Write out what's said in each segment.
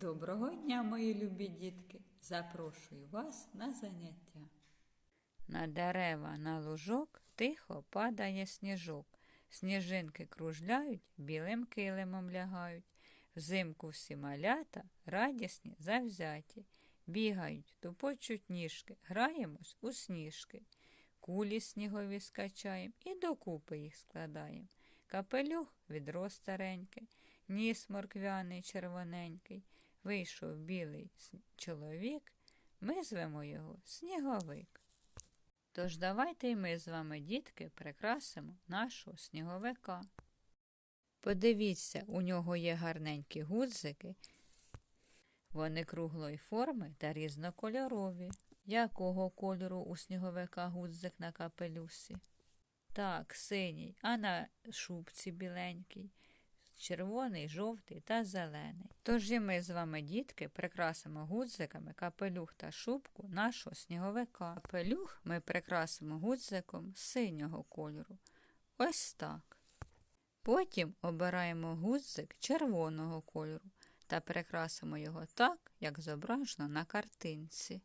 Доброго дня, мої любі дітки! Запрошую вас на заняття. На дерева на лужок тихо падає сніжок. Сніжинки кружляють, білим килимом лягають. Взимку всі малята радісні, завзяті. Бігають, тупочуть ніжки, граємось у сніжки. Кулі снігові скачаєм і докупи їх складаєм. Капелюх відро стареньке, ніс морквяний червоненький. Вийшов білий чоловік, ми звемо його сніговик. Тож давайте й ми з вами, дітки, прикрасимо нашого сніговика. Подивіться, у нього є гарненькі гудзики. Вони круглої форми та різнокольорові. Якого кольору у сніговика гудзик на капелюсі? Так, синій, а на шубці біленький, червоний, жовтий та зелений. Тож і ми з вами, дітки, прикрасимо гудзиками капелюх та шубку нашого сніговика. Капелюх ми прикрасимо гудзиком синього кольору. Ось так. Потім обираємо гудзик червоного кольору та прикрасимо його так, як зображено на картинці.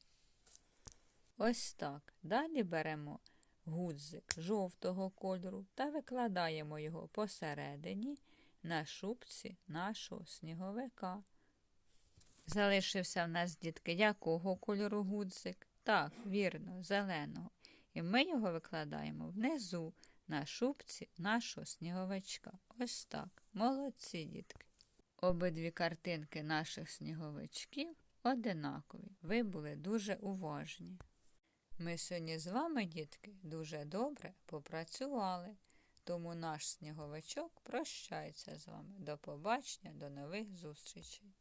Ось так. Далі беремо гудзик жовтого кольору та викладаємо його посередині на шубці нашого сніговика. Залишився в нас, дітки, якого кольору гудзик? Так, вірно, зеленого. І ми його викладаємо внизу на шубці нашого сніговичка. Ось так. Молодці, дітки. Обидві картинки наших сніговичків одинакові. Ви були дуже уважні. Ми сьогодні з вами, дітки, дуже добре попрацювали. Тому наш сніговичок прощається з вами. До побачення, до нових зустрічей.